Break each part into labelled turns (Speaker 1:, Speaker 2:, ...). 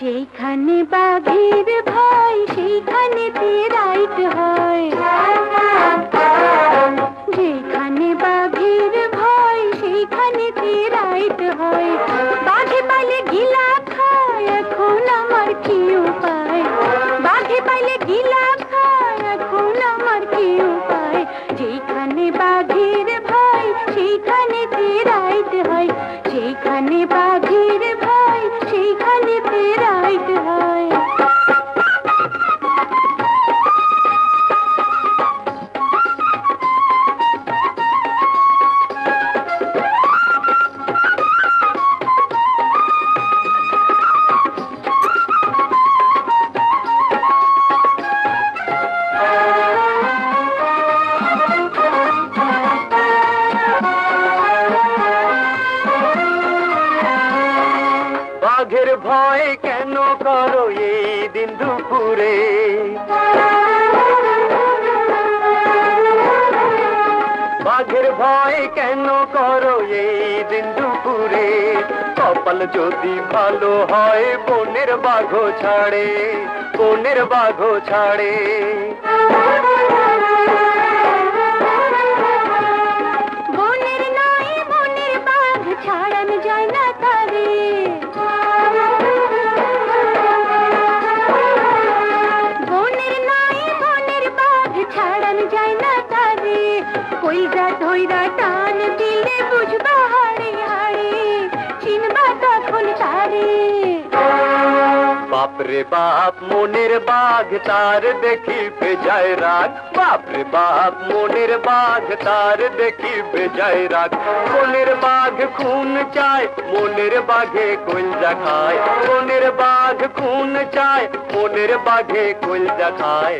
Speaker 1: যেখানে বাঘের ভয়, সেইখানে রাইট হয়। যেখানে বাঘের ভয়, সেইখানে রাইট হয়। বাঘে পাইলে গিলা খায় এখন আমার কি উপায়? বাঘে পাইলে গিলা বাঘের ভয়
Speaker 2: কেন করো এই দিন দুপুরে? বাঘের ভয় কেন করো এই দিন দুপুরে? কপাল যদি ভালো হয়, বনের বাঘ ছাড়ে, বনের বাঘ ছাড়ে।
Speaker 1: বনের নয়, বনের বাঘ ছাড়ানো যায় না তারে ছাড়ানো যায় না তারে কইরা ধইরা টান দিলে বুঝবা হাড়ে হাড়ে চিনবা তখন তারে
Speaker 2: বাপরে বাপ মনের বাঘ তার দেখি বেজায় রাগ বাপরে বাপ মনের বাঘ তার দেখি বেজায় রাগ মনের বাঘ খুন চায় মনের বাঘে কইলজা খায় মনের বাঘ খুন চায় মনের বাঘে কইলজা খায়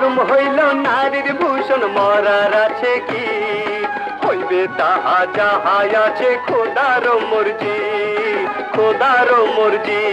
Speaker 1: শরম
Speaker 2: হইল নারীর ভূষণ, মরার আছে কি? হইবে তাহা যাহা আছে, খোদার মর্জি খোদার মর্জি।